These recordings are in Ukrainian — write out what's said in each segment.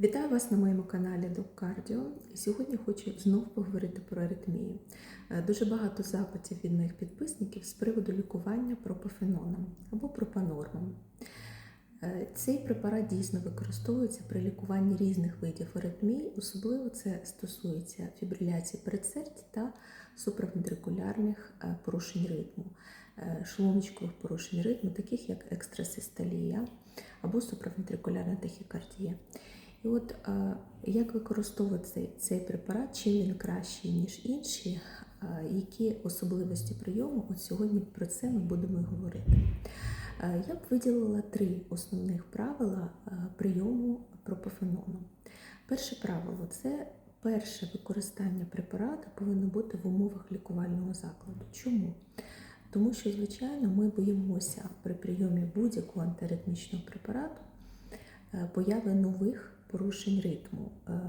Вітаю вас на моєму каналі Док-Кардіо. Сьогодні хочу знову поговорити про аритмію. Е, Дуже багато запитів від моїх підписників з приводу лікування пропофеноном або пропанормом. Е, Цей препарат дійсно використовується при лікуванні різних видів аритмій, особливо це стосується фібриляції передсердь та суправентрикулярних е, порушень ритму, шлуночкових порушень ритму, таких як екстрасистолія або суправентрикулярна тахікардія. І от е, як використовувати цей, цей препарат, чим він кращий, ніж інші, е, які особливості прийому, от сьогодні про це ми будемо говорити. Е, Я б виділила три основних правила прийому пропофенону. Перше правило це перше використання препарату повинно бути в умовах лікувального закладу. Чому? Тому що, звичайно, ми боїмося при прийомі будь-якого антиритмічного препарату появи нових порушень ритму, е,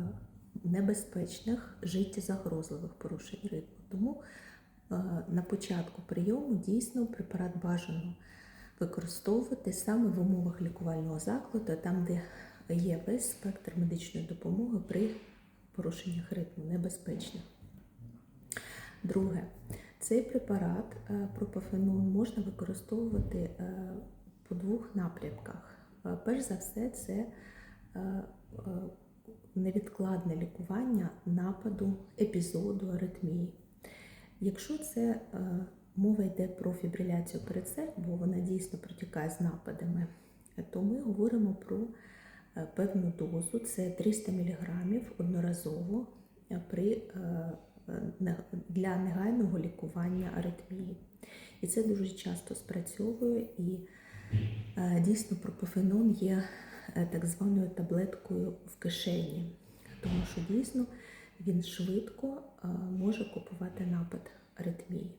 небезпечних життєзагрозливих порушень ритму. Тому е, на початку прийому дійсно препарат бажано використовувати саме в умовах лікувального закладу, там, де є весь спектр медичної допомоги при порушеннях ритму небезпечних. Друге, цей препарат е, пропофенон можна використовувати по двох напрямках. Перш за все, це невідкладне лікування нападу епізоду аритмії. Якщо це е, мова йде про фібриляцію передсердь, бо вона дійсно протікає з нападами, то ми говоримо про е, певну дозу, це 300 мг одноразово е, при, е, для негайного лікування аритмії. І це дуже часто спрацьовує і е, дійсно пропофенон є е, так званою таблеткою в кишені, тому що дійсно він швидко е, може купувати напад аритмії.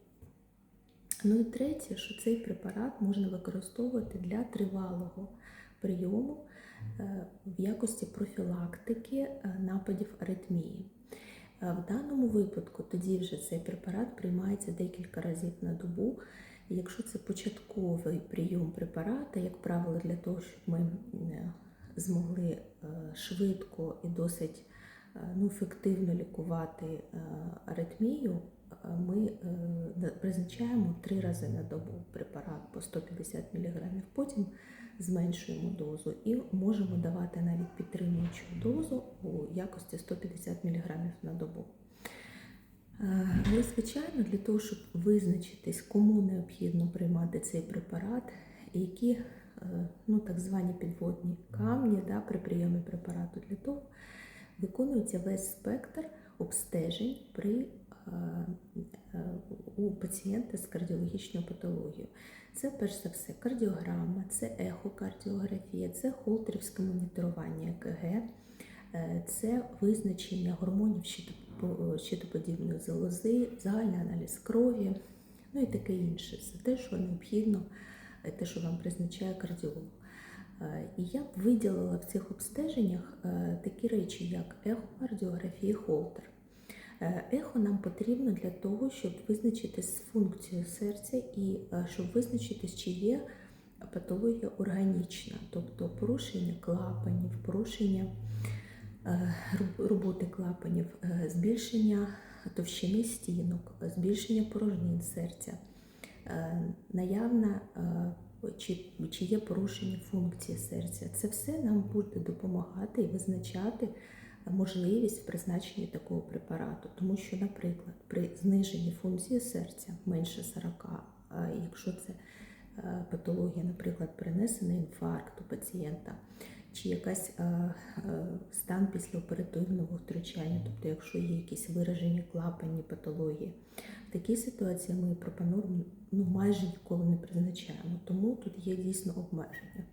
Ну і третє, що цей препарат можна використовувати для тривалого прийому е, в якості профілактики е, нападів аритмії. Е, В даному випадку тоді вже цей препарат приймається декілька разів на добу. Якщо це початковий прийом препарата, як правило, для того, щоб ми е, змогли е, швидко і досить е, ну, ефективно лікувати аритмію, ми призначаємо три рази на добу препарат по 150 мг, потім зменшуємо дозу і можемо давати навіть підтримуючу дозу у якості 150 мг на добу. Але, звичайно, для того, щоб визначитись, кому необхідно приймати цей препарат, які е, ну, так звані підводні камні да, при прийомі препарату, для того виконується весь спектр обстежень при, е, е, у пацієнта з кардіологічною патологією. Це перш за все кардіограма, це ехокардіографія, це холтерівське моніторування ЕКГ, це визначення гормонів щитоподібної залози, загальний аналіз крові, ну і таке інше. Все те, що необхідно, е, те, що вам призначає кардіолог. Е, І я б виділила в цих обстеженнях е, такі речі, як ехокардіографія холтер. Е, Ехо нам потрібно для того, щоб визначитись з функцією серця і е, щоб визначитись, чи є патологія органічна, тобто порушення клапанів, порушення е, роботи клапанів, е, збільшення товщини стінок, е, збільшення порожнин серця, е, наявна е, чи, чи є порушення функції серця. Це все нам буде допомагати і визначати можливість в призначенні такого препарату. Тому що, наприклад, при зниженні функції серця менше 40, а якщо це е, патологія, наприклад, перенесений інфаркт у пацієнта, чи якась е, е, стан післяоперативного втручання, тобто якщо є якісь виражені клапанні патології, в такій ситуації ми пропонуємо ну, майже ніколи не призначаємо, тому тут є дійсно обмеження.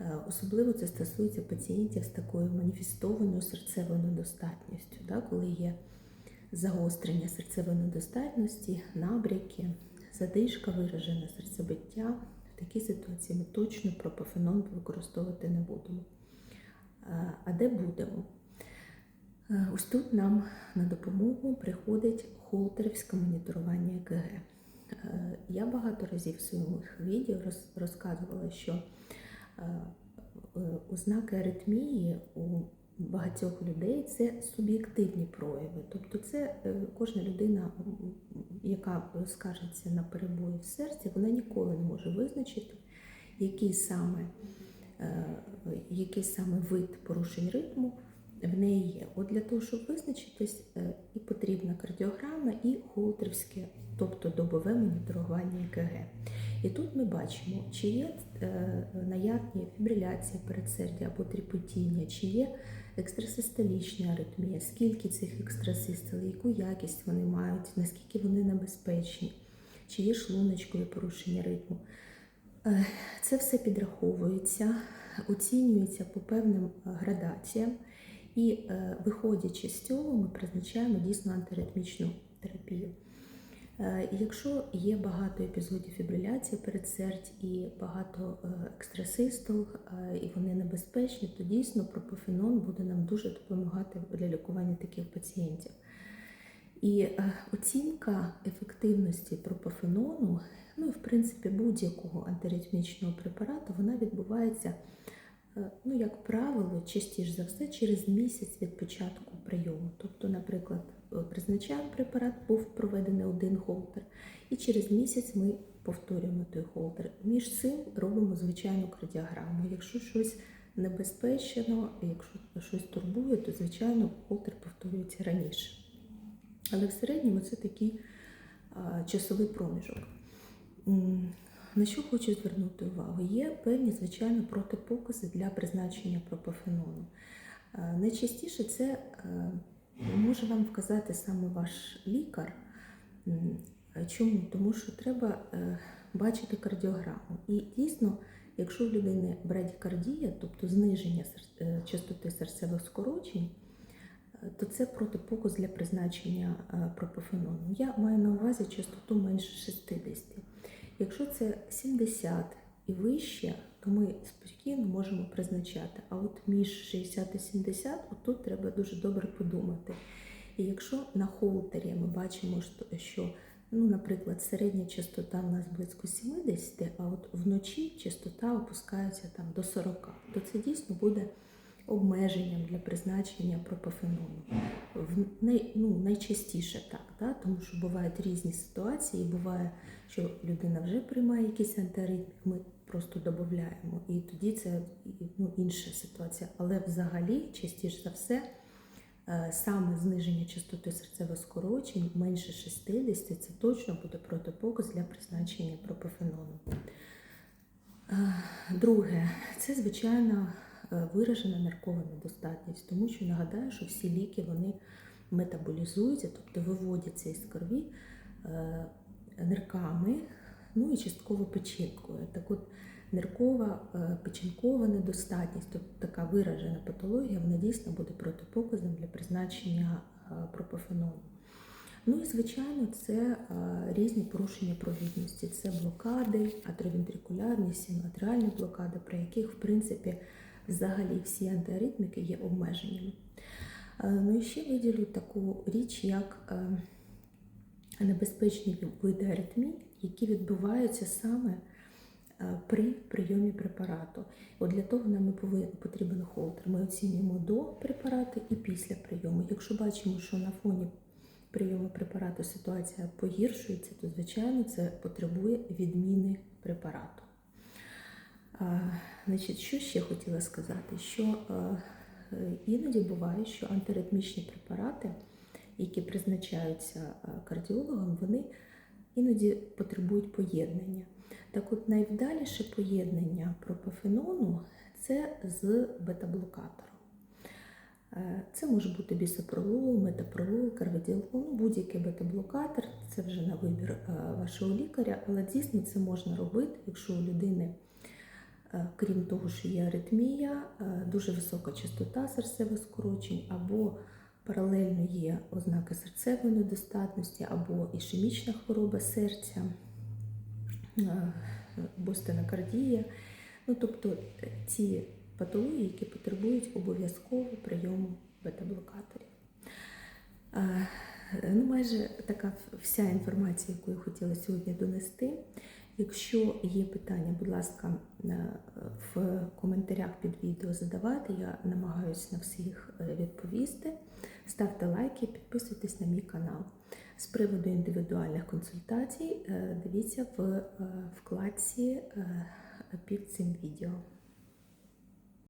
Е, Особливо це стосується пацієнтів з такою маніфестованою серцевою недостатністю, да, коли є загострення серцевої недостатності, набряки, задишка, виражене серцебиття. В такій ситуації ми точно пропофенон використовувати не будемо. Е, А де будемо? Е, Ось тут нам на допомогу приходить холтерівське моніторування ЕКГ. Е, Я багато разів в своїх відео розказувала, що ознаки аритмії у багатьох людей це суб'єктивні прояви. Тобто, це е, кожна людина, яка скаржиться на перебої в серці, вона ніколи не може визначити, який саме, е, який саме вид порушень ритму в неї є. От для того, щоб визначитись, е, і потрібна кардіограма, і холтерівське, тобто добове моніторування ЕКГ. І тут ми бачимо, чи є е, наявні фібриляція передсердя або тріпотіння, чи є екстрасистолічна аритмія, скільки цих екстрасистол, яку якість вони мають, наскільки вони небезпечні, чи є шлуночкові порушення ритму. Е, Це все підраховується, оцінюється по певним е, градаціям, і виходячи з цього, ми призначаємо дійсно антиритмічну терапію. Е, Якщо є багато епізодів фібриляції передсердь і багато е, екстрасистол, е, і вони небезпечні, то дійсно пропофенон буде нам дуже допомагати для лікування таких пацієнтів. І оцінка ефективності пропофенону, ну і в принципі будь-якого антиритмічного препарату, вона відбувається, ну, як правило, частіше за все через місяць від початку прийому. Тобто, наприклад, е, призначаємо препарат, був проведений один холтер, і через місяць ми повторюємо той холтер. Між цим робимо звичайну кардіограму. Якщо щось небезпечно, якщо щось турбує, то звичайно холтер повторюється раніше. Але в середньому це такий а, часовий проміжок. На що хочу звернути увагу? Є певні, звичайно, протипокази для призначення пропофенону. Найчастіше це е, може вам вказати саме ваш лікар. Чому? Тому що треба е, бачити кардіограму. І дійсно, якщо в людини брадікардія, тобто зниження е, частоти серцевих скорочень, е, то це протипоказ для призначення пропофенону. Я маю на увазі частоту менше 60. Якщо це 70 і вище, то ми спокійно можемо призначати. А от між 60 і 70, отут треба дуже добре подумати. І якщо на холтері ми бачимо, що, ну, наприклад, середня частота в нас близько 70, а от вночі частота опускається там до 40, то це дійсно буде обмеженням для призначення пропофенону. Най, ну, найчастіше так, да? тому що бувають різні ситуації. Буває, що людина вже приймає якийсь антиритм, ми просто додаємо, і тоді це ну, інша ситуація. Але взагалі, частіше за все, е, саме зниження частоти серцевих скорочень менше 60 це точно буде протипоказ для призначення пропофенону. Е, Друге, це звичайно виражена ниркова недостатність, тому що нагадаю, що всі ліки вони метаболізуються, тобто виводяться із крові е, нирками, ну і частково печінкою. Так от ниркова е, печінкова недостатність, тобто така виражена патологія, вона дійсно буде протипоказом для призначення е, пропофенону. Ну і звичайно, це е, різні порушення провідності. Це блокади, атровентрикулярні, синоатріальні блокади, при яких, в принципі, взагалі всі антиаритміки є обмеженнями. Е, Ну і ще виділю таку річ, як е, небезпечні види аритмій, які відбуваються саме е, при прийомі препарату. От для того нам і потрібен холтер. Ми оцінюємо до препарату і після прийому. Якщо бачимо, що на фоні прийому препарату ситуація погіршується, то звичайно це потребує відміни препарату. Значить, що ще хотіла сказати? Що іноді буває, що антиритмічні препарати, які призначаються кардіологам, вони іноді потребують поєднання. Так от найвдаліше поєднання пропофенону це з бета-блокатором. Е, Це може бути бісопролол, метапролол, карвадіол, ну, будь-який бета-блокатор, це вже на вибір е, вашого лікаря, але дійсно це можна робити, якщо у людини, крім того, що є аритмія, е, дуже висока частота серцевих скорочень, або паралельно є ознаки серцевої недостатності, або ішемічна хвороба серця, е, або стенокардія. Ну, тобто е, ці патології, які потребують обов'язково прийому бета-блокаторів. Е, Ну, майже така вся інформація, яку я хотіла сьогодні донести. Якщо є питання, будь ласка, в коментарях під відео задавайте. Я намагаюся на всіх е, відповісти. Ставте лайки, підписуйтесь на мій канал. З приводу індивідуальних консультацій е, дивіться в е, вкладці під цим відео.